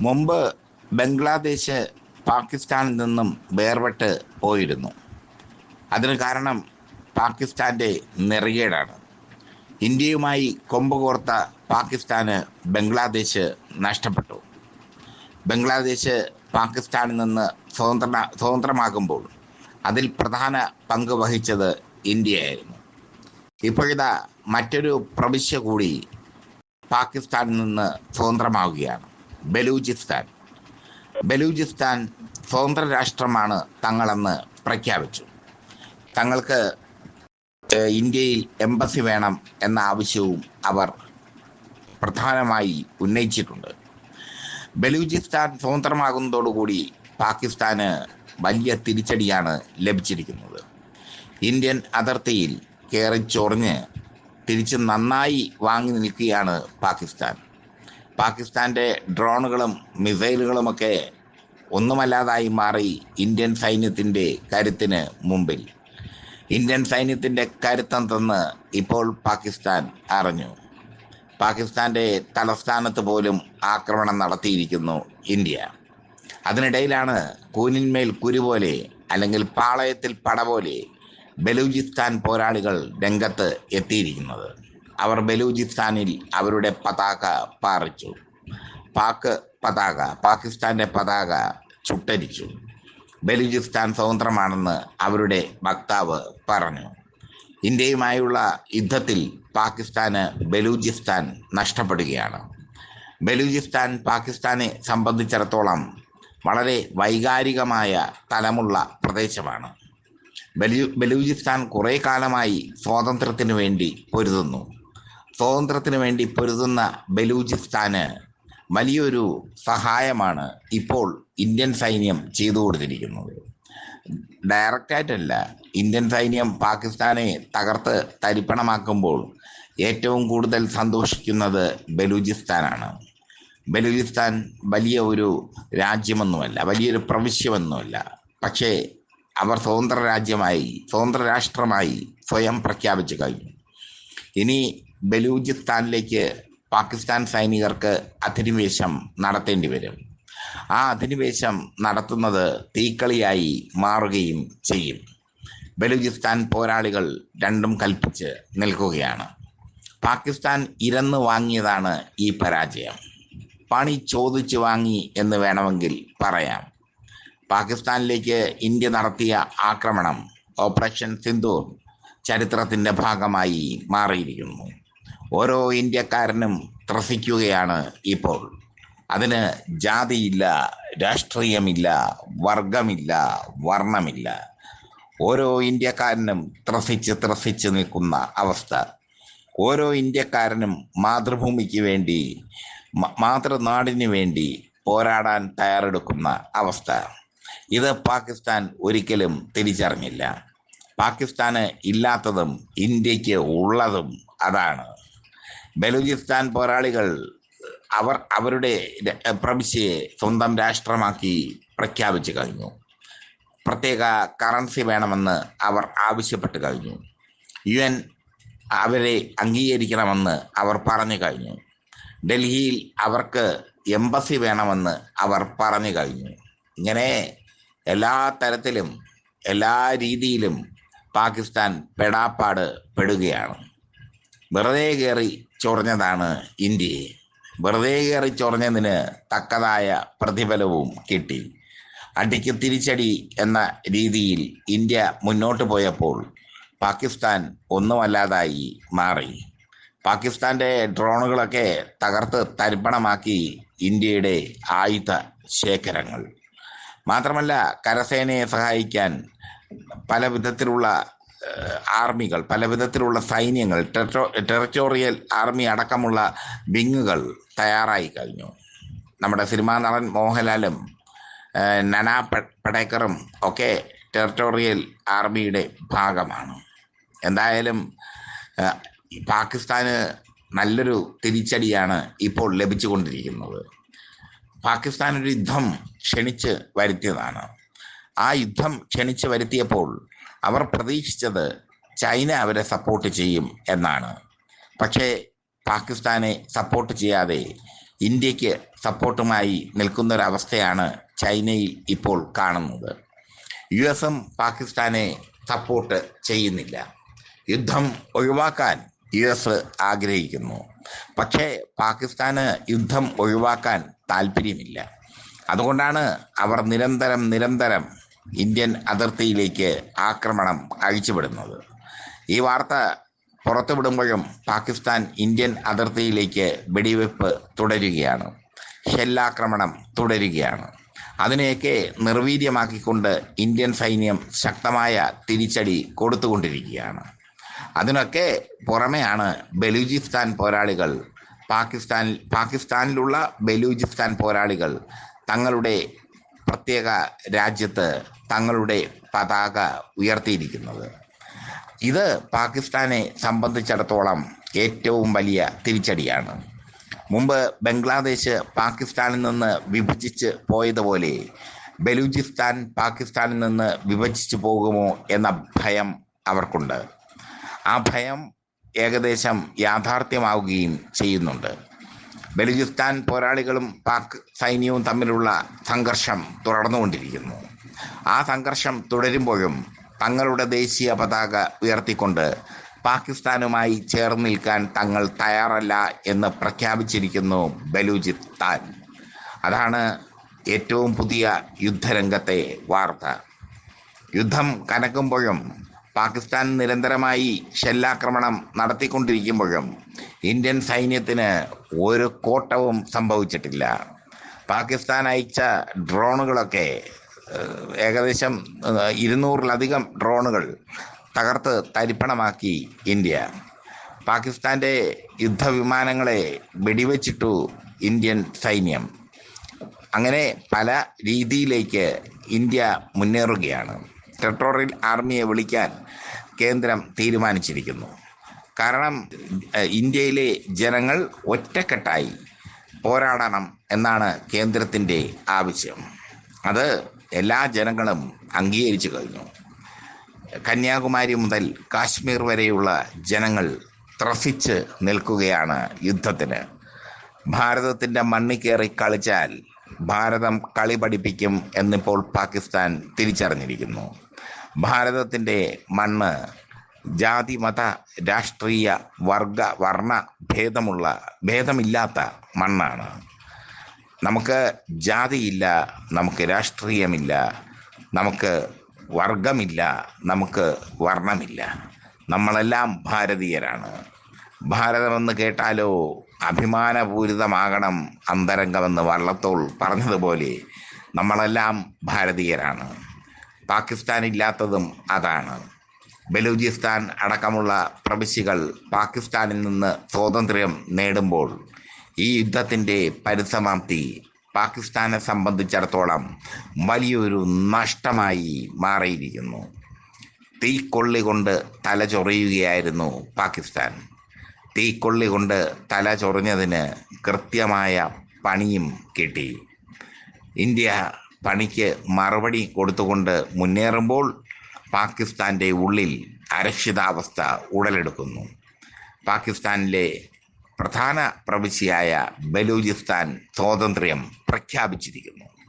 മുമ്പ് ബംഗ്ലാദേശ് പാകിസ്ഥാനിൽ നിന്നും വേർപെട്ട് പോയിരുന്നു. അതിന് കാരണം പാകിസ്ഥാന്റെ നെറികേടാണ്. ഇന്ത്യയുമായി കൊമ്പ് കോർത്ത പാകിസ്ഥാന് ബംഗ്ലാദേശ് നഷ്ടപ്പെട്ടു. ബംഗ്ലാദേശ് പാകിസ്ഥാനിൽ നിന്ന് സ്വതന്ത്ര സ്വതന്ത്രമാകുമ്പോൾ അതിൽ പ്രധാന പങ്ക് വഹിച്ചത് ഇന്ത്യയായിരുന്നു. ഇപ്പോഴിതാ മറ്റൊരു പ്രവിശ്യ കൂടി പാകിസ്ഥാനിൽ നിന്ന് സ്വതന്ത്രമാവുകയാണ്. ബലൂചിസ്ഥാൻ. ബലൂചിസ്ഥാൻ സ്വതന്ത്ര രാഷ്ട്രമാണ് തങ്ങളെന്ന് പ്രഖ്യാപിച്ചു. തങ്ങൾക്ക് ഇന്ത്യയിൽ എംബസി വേണം എന്ന ആവശ്യവും അവർ പ്രധാനമായി ഉന്നയിച്ചിട്ടുണ്ട്. ബലൂചിസ്ഥാൻ സ്വതന്ത്രമാകുന്നതോടുകൂടി പാകിസ്ഥാന് വലിയ തിരിച്ചടിയാണ് ലഭിച്ചിരിക്കുന്നത്. ഇന്ത്യൻ അതിർത്തിയിൽ കയറിച്ചൊറിഞ്ഞ് തിരിച്ച് നന്നായി വാങ്ങി നിൽക്കുകയാണ് പാകിസ്ഥാൻ. പാകിസ്ഥാന്റെ ഡ്രോണുകളും മിസൈലുകളുമൊക്കെ ഒന്നുമല്ലാതായി മാറി ഇന്ത്യൻ സൈന്യത്തിന്റെ കരുത്തിന് മുമ്പിൽ. ഇന്ത്യൻ സൈന്യത്തിന്റെ കരുത്തെന്തെന്ന് ഇപ്പോൾ പാകിസ്ഥാൻ അറിഞ്ഞു. പാകിസ്ഥാന്റെ തലസ്ഥാനത്ത് പോലും ആക്രമണം നടത്തിയിരിക്കുന്നു ഇന്ത്യ. അതിനിടയിലാണ് കൂനിന്മേൽ കുരു പോലെ അല്ലെങ്കിൽ പാളയത്തിൽ പട പോലെ ബലൂചിസ്ഥാൻ പോരാളികൾ രംഗത്ത് എത്തിയിരിക്കുന്നത്. അവർ ബലൂചിസ്ഥാനിൽ അവരുടെ പതാക പാറിച്ചു. പാക് പതാക പാകിസ്ഥാന്റെ പതാക ചുട്ടരിച്ചു. ബലൂചിസ്ഥാൻ സ്വതന്ത്രമാണെന്ന് അവരുടെ വക്താവ് പറഞ്ഞു. ഇന്ത്യയുമായുള്ള യുദ്ധത്തിൽ പാകിസ്ഥാന് ബലൂചിസ്ഥാൻ നഷ്ടപ്പെടുകയാണ്. ബലൂചിസ്ഥാൻ പാകിസ്ഥാനെ സംബന്ധിച്ചിടത്തോളം വളരെ വൈകാരികമായ തലമുള്ള പ്രദേശമാണ്. ബലൂ ബലൂചിസ്ഥാൻ കുറേ കാലമായി സ്വാതന്ത്ര്യത്തിനു വേണ്ടി പൊരുതുന്നു. സ്വാതന്ത്ര്യത്തിന് വേണ്ടി പൊരുതുന്ന ബലൂചിസ്ഥാന് വലിയൊരു സഹായമാണ് ഇപ്പോൾ ഇന്ത്യൻ സൈന്യം ചെയ്തു കൊടുത്തിരിക്കുന്നത്. ഡയറക്റ്റായിട്ടല്ല ഇന്ത്യൻ സൈന്യം പാകിസ്ഥാനെ തകർത്ത് തരിപ്പണമാക്കുമ്പോൾ ഏറ്റവും കൂടുതൽ സന്തോഷിക്കുന്നത് ബലൂചിസ്ഥാനാണ്. ബലൂചിസ്ഥാൻ വലിയ ഒരു രാജ്യമൊന്നുമല്ല വലിയൊരു പ്രവിശ്യമൊന്നുമല്ല. പക്ഷേ അവർ സ്വതന്ത്ര രാജ്യമായി സ്വതന്ത്ര രാഷ്ട്രമായി സ്വയം പ്രഖ്യാപിച്ചു കഴിഞ്ഞു. ഇനി ബലൂചിസ്ഥാനിലേക്ക് പാകിസ്ഥാൻ സൈനികർക്ക് അധിനിവേശം നടത്തേണ്ടി വരും. ആ അധിനിവേശം നടത്തുന്നത് തീക്കളിയായി മാറുകയും ചെയ്യും. ബലൂചിസ്ഥാൻ പോരാളികൾ രണ്ടും കൽപ്പിച്ച് നിൽക്കുകയാണ്. പാകിസ്ഥാൻ ഇരന്ന് വാങ്ങിയതാണ് ഈ പരാജയം. പണി ചോദിച്ചു വാങ്ങി എന്ന് വേണമെങ്കിൽ പറയാം. പാകിസ്ഥാനിലേക്ക് ഇന്ത്യ നടത്തിയ ആക്രമണം ഓപ്പറേഷൻ സിന്ധു ചരിത്രത്തിന്റെ ഭാഗമായി മാറിയിരിക്കുന്നു. ഓരോ ഇന്ത്യക്കാരനും ത്രസിക്കുകയാണ് ഇപ്പോൾ. അതിന് ജാതിയില്ല രാഷ്ട്രീയമില്ല വർഗമില്ല വർണമില്ല. ഓരോ ഇന്ത്യക്കാരനും ത്രസിച്ച് ത്രസിച്ച് നിൽക്കുന്ന അവസ്ഥ. ഓരോ ഇന്ത്യക്കാരനും മാതൃഭൂമിക്ക് വേണ്ടി മാതൃനാടിന് വേണ്ടി പോരാടാൻ തയ്യാറെടുക്കുന്ന അവസ്ഥ. ഇത് പാകിസ്ഥാൻ ഒരിക്കലും തിരിച്ചറിഞ്ഞില്ല. പാകിസ്ഥാന് ഇല്ലാത്തതും ഇന്ത്യയ്ക്ക് ഉള്ളതും അതാണ്. ബലൂചിസ്ഥാൻ പോരാളികൾ അവർ അവരുടെ പ്രവിശ്യയെ സ്വന്തം രാഷ്ട്രമാക്കി പ്രഖ്യാപിച്ചു കഴിഞ്ഞു. പ്രത്യേക കറൻസി വേണമെന്ന് അവർ ആവശ്യപ്പെട്ട് കഴിഞ്ഞു. യു എൻ അവരെ അംഗീകരിക്കണമെന്ന് അവർ പറഞ്ഞു കഴിഞ്ഞു. ഡൽഹിയിൽ അവർക്ക് എംബസി വേണമെന്ന് അവർ പറഞ്ഞു കഴിഞ്ഞു. ഇങ്ങനെ എല്ലാ തരത്തിലും എല്ലാ രീതിയിലും പാകിസ്ഥാൻ പെടാപ്പാട് പെടുകയാണ്. വെറുതെ കയറി ചൊറിഞ്ഞതാണ് ഇന്ത്യയെ. വെറുതെ കയറി ചൊറിഞ്ഞതിന് തക്കതായ പ്രതിഫലവും കിട്ടി. അടിക്ക് തിരിച്ചടി എന്ന രീതിയിൽ ഇന്ത്യ മുന്നോട്ട് പോയപ്പോൾ പാകിസ്ഥാൻ ഒന്നുമല്ലാതായി മാറി. പാകിസ്ഥാന്റെ ഡ്രോണുകളൊക്കെ തകർത്ത് തരിപ്പണമാക്കി ഇന്ത്യയുടെ ആയുധ ശേഖരങ്ങൾ. മാത്രമല്ല കരസേനയെ സഹായിക്കാൻ പല വിധത്തിലുള്ള ആർമികൾ പല വിധത്തിലുള്ള സൈന്യങ്ങൾ ടെറോ ടെറിറ്റോറിയൽ ആർമി അടക്കമുള്ള വിങ്ങുകൾ തയ്യാറായി കഴിഞ്ഞു. നമ്മുടെ സിനിമാ നടൻ മോഹൻലാലും നനാ പടേക്കറും ഒക്കെ ടെറിറ്റോറിയൽ ആർമിയുടെ ഭാഗമാണ്. എന്തായാലും പാകിസ്ഥാന് നല്ലൊരു തിരിച്ചടിയാണ് ഇപ്പോൾ ലഭിച്ചുകൊണ്ടിരിക്കുന്നത്. പാകിസ്ഥാൻ ഒരു യുദ്ധം ക്ഷണിച്ച് വരുത്തിയതാണ്. ആ യുദ്ധം ക്ഷണിച്ച് വരുത്തിയപ്പോൾ അവർ പ്രതീക്ഷിച്ചത് ചൈന അവരെ സപ്പോർട്ട് ചെയ്യും എന്നാണ്. പക്ഷേ പാകിസ്ഥാനെ സപ്പോർട്ട് ചെയ്യാതെ ഇന്ത്യയ്ക്ക് സപ്പോർട്ടുമായി നിൽക്കുന്ന നിൽക്കുന്നൊരവസ്ഥയാണ് ചൈനയിൽ ഇപ്പോൾ കാണുന്നത്. യു എസും പാകിസ്ഥാനെ സപ്പോർട്ട് ചെയ്യുന്നില്ല. യുദ്ധം ഒഴിവാക്കാൻ യു എസ് ആഗ്രഹിക്കുന്നു. പക്ഷേ പാകിസ്ഥാന് യുദ്ധം ഒഴിവാക്കാൻ താല്പര്യമില്ല. അതുകൊണ്ടാണ് അവർ നിരന്തരം നിരന്തരം ഇന്ത്യൻ അതിർത്തിയിലേക്ക് ആക്രമണം അഴിച്ചുവിടുന്നത്. ഈ വാർത്ത പുറത്തുവിടുമ്പോഴും പാകിസ്ഥാൻ ഇന്ത്യൻ അതിർത്തിയിലേക്ക് വെടിവെപ്പ് തുടരുകയാണ്. ഷെല്ലാക്രമണം തുടരുകയാണ്. അതിനെയൊക്കെ നിർവീര്യമാക്കിക്കൊണ്ട് ഇന്ത്യൻ സൈന്യം ശക്തമായ തിരിച്ചടി കൊടുത്തുകൊണ്ടിരിക്കുകയാണ്. അതിനൊക്കെ പുറമെയാണ് ബലൂചിസ്ഥാൻ പോരാളികൾ പാകിസ്ഥാനിൽ പാകിസ്ഥാനിലുള്ള ബലൂചിസ്ഥാൻ പോരാളികൾ തങ്ങളുടെ പ്രത്യേക രാജ്യത്ത് തങ്ങളുടെ പതാക ഉയർത്തിയിരിക്കുന്നത്. ഇത് പാകിസ്ഥാനെ സംബന്ധിച്ചിടത്തോളം ഏറ്റവും വലിയ തിരിച്ചടിയാണ്. മുമ്പ് ബംഗ്ലാദേശ് പാകിസ്ഥാനിൽ നിന്ന് വിഭജിച്ച് പോയതുപോലെ ബലൂചിസ്ഥാൻ പാകിസ്ഥാനിൽ നിന്ന് വിഭജിച്ചു പോകുമോ എന്ന ഭയം അവർക്കുണ്ട്. ആ ഭയം ഏകദേശം യാഥാർത്ഥ്യമാവുകയും ചെയ്യുന്നുണ്ട്. ബലൂചിസ്ഥാൻ പോരാളികളും പാക് സൈന്യവും തമ്മിലുള്ള സംഘർഷം തുടർന്നുകൊണ്ടിരിക്കുന്നു. ആ സംഘർഷം തുടരുമ്പോഴും തങ്ങളുടെ ദേശീയ പതാക ഉയർത്തിക്കൊണ്ട് പാകിസ്ഥാനുമായി ചേർന്ന് നിൽക്കാൻ തങ്ങൾ തയ്യാറല്ല എന്ന് പ്രഖ്യാപിച്ചിരിക്കുന്നു ബലൂചിസ്ഥാൻ അതാണ് ഏറ്റവും പുതിയ യുദ്ധരംഗത്തെ വാർത്ത. യുദ്ധം കനക്കുമ്പോഴും പാകിസ്ഥാൻ നിരന്തരമായി ഷെല്ലാക്രമണം നടത്തിക്കൊണ്ടിരിക്കുമ്പോഴും ഇന്ത്യൻ സൈന്യത്തിന് ഒരു കോട്ടവും സംഭവിച്ചിട്ടില്ല. പാകിസ്ഥാൻ അയച്ച ഡ്രോണുകളൊക്കെ ഏകദേശം ഇരുന്നൂറിലധികം ഡ്രോണുകൾ തകർത്ത് തരിപ്പണമാക്കി ഇന്ത്യ. പാകിസ്ഥാന്റെ യുദ്ധവിമാനങ്ങളെ വെടിവെച്ചിട്ടു ഇന്ത്യൻ സൈന്യം. അങ്ങനെ പല രീതിയിലേക്ക് ഇന്ത്യ മുന്നേറുകയാണ്. ടെറിട്ടോറിയൽ ആർമിയെ വിളിക്കാൻ കേന്ദ്രം തീരുമാനിച്ചിരിക്കുന്നു. കാരണം ഇന്ത്യയിലെ ജനങ്ങൾ ഒറ്റക്കെട്ടായി പോരാടണം എന്നാണ് കേന്ദ്രത്തിന്റെ ആവശ്യം. അത് എല്ലാ ജനങ്ങളും അംഗീകരിച്ചു കഴിഞ്ഞു. കന്യാകുമാരി മുതൽ കാശ്മീർ വരെയുള്ള ജനങ്ങൾ ത്രസിച്ച് നിൽക്കുകയാണ് യുദ്ധത്തിന്. ഭാരതത്തിന്റെ മണ്ണിൽ കയറി കളിച്ചാൽ ഭാരതം കളി പഠിപ്പിക്കും എന്നിപ്പോൾ പാകിസ്ഥാൻ തിരിച്ചറിഞ്ഞിരിക്കുന്നു. ഭാരതത്തിന്റെ മണ്ണ് ജാതി മത രാഷ്ട്രീയ വർഗ വർണ ഭേദമുള്ള ഭേദമില്ലാത്ത മണ്ണാണ്. നമുക്ക് ജാതിയില്ല നമുക്ക് രാഷ്ട്രീയമില്ല നമുക്ക് വർഗമില്ല നമുക്ക് വർണമില്ല. നമ്മളെല്ലാം ഭാരതീയരാണ്. ഭാരതമെന്ന് കേട്ടാലോ അഭിമാനപൂരിതമാകണം അന്തരംഗമെന്ന് വള്ളത്തോൾ പറഞ്ഞതുപോലെ നമ്മളെല്ലാം ഭാരതീയരാണ്. പാകിസ്ഥാൻ ഇല്ലാത്തതും അതാണ്. ബലൂചിസ്ഥാൻ അടക്കമുള്ള പ്രവിശ്യകൾ പാകിസ്ഥാനിൽ നിന്ന് സ്വാതന്ത്ര്യം നേടുമ്പോൾ ഈ യുദ്ധത്തിന്റെ പരിസമാപ്തി പാകിസ്ഥാനെ സംബന്ധിച്ചിടത്തോളം വലിയൊരു നഷ്ടമായി മാറിയിരിക്കുന്നു. തീക്കൊള്ളി കൊണ്ട് തല ചൊറിയുകയായിരുന്നു പാകിസ്ഥാൻ. തീക്കൊള്ളി കൊണ്ട് തല ചൊറിഞ്ഞതിന് കൃത്യമായ പണിയും കിട്ടി. ഇന്ത്യ പണിക്ക് മറുപടി കൊടുത്തുകൊണ്ട് മുന്നേറുമ്പോൾ പാകിസ്ഥാന്റെ ഉള്ളിൽ അരക്ഷിതാവസ്ഥ ഉടലെടുക്കുന്നു. പാകിസ്ഥാനിലെ പ്രധാന പ്രവിശ്യയായ ബലൂചിസ്ഥാൻ സ്വാതന്ത്ര്യം പ്രഖ്യാപിച്ചിരിക്കുന്നു.